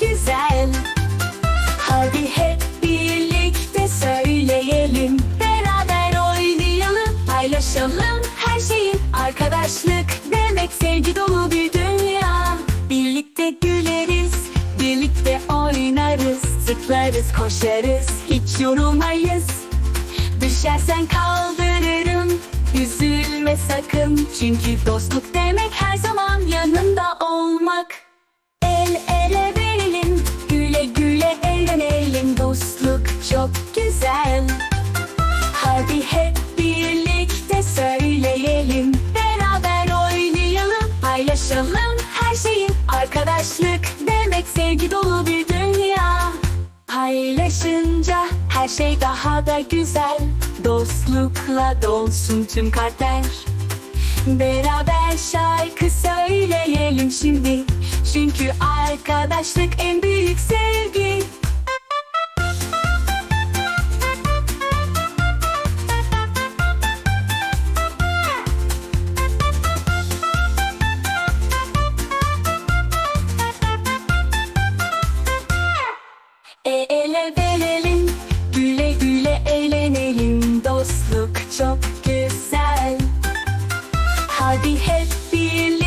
güzel. Hadi hep birlikte söyleyelim. Beraber oynayalım, paylaşalım her şeyi. Arkadaşlık demek sevgi dolu bir dünya. Birlikte güleriz, birlikte oynarız. Zıplarız, koşarız, hiç yorulmayız. Düşersen kaldırırım, üzülme sakın. Çünkü dostluk demek her zaman yanı güzel Hadi hep birlikte söyleyelim. Beraber oynayalım Paylaşalım her şeyi. Arkadaşlık demek sevgi dolu bir dünya. Paylaşınca her şey daha da güzel. Dostlukla dolsun tüm kalpler. Beraber şarkı söyleyelim şimdi. Çünkü arkadaşlık en büyük sevgi E ele verelim, güle güle eğlenelim. Dostluk çok güzel. Hadi hep birlikte